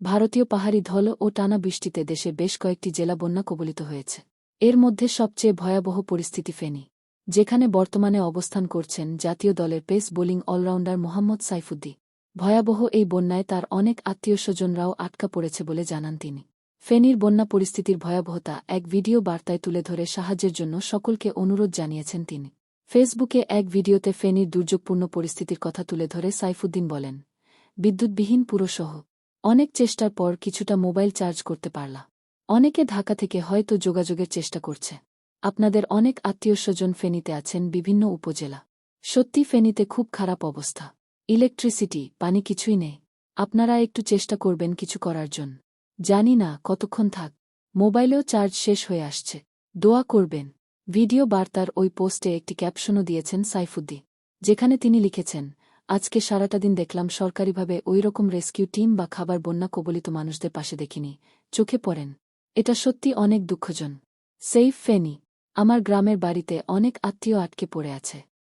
ভারতীয় পাহাড়ি ধল ও টানা বৃষ্টিতে দেশে বেশ কয়েকটি জেলা বন্যা কবলিত হয়েছে। এর মধ্যে সবচেয়ে ভয়াবহ পরিস্থিতি ফেনী, যেখানে বর্তমানে অবস্থান করছেন জাতীয় দলের pace bowling allrounder Mohammad Saifuddin ভয়াবহ এই বন্যায় তার অনেক আত্মীয় স্বজনরাও আটকা পড়েছে বলে জানান তিনি। ফেনীর বন্যা পরিস্থিতির ভয়াবহতা এক ভিডিও বার্তায় তুলে ধরে সাহায্যের জন্য সকলকে অনুরোধ জানিয়েছেন তিনি। ফেসবুকে এক ভিডিওতে ফেনীর দুর্যোগপূর্ণ পরিস্থিতির কথা তুলে ধরে সাইফুদ্দিন বলেন, বিদ্যুৎবিহীন পুরসহ অনেক চেষ্টার পর কিছুটা মোবাইল চার্জ করতে পারলা। অনেকে ঢাকা থেকে হয়তো যোগাযোগের চেষ্টা করছে। আপনাদের অনেক আত্মীয়স্বজন ফেনীতে আছেন বিভিন্ন উপজেলা। সত্যি ফেনীতে খুব খারাপ অবস্থা। ইলেকট্রিসিটি, পানি কিছুই নেই। আপনারা একটু চেষ্টা করবেন কিছু করার জন্য। জানি না, কতক্ষণ থাক। মোবাইলেও চার্জ শেষ হয়ে আসছে। দোয়া করবেন। ভিডিও বার্তার ওই পোস্টে একটি ক্যাপশনও দিয়েছেন সাইফুদ্দি যেখানে তিনি লিখেছেন আজকে সারাটা দিন দেখলাম সরকারিভাবে ওই রকম রেস্কিউ টিম বা খাবার বন্যা কবলিত মানুষদের পাশে দেখিনি, চোখে পড়েন। এটা সত্যি অনেক দুঃখজন। সেইফ ফেনি, আমার গ্রামের বাড়িতে অনেক আত্মীয় আটকে পড়ে আছে।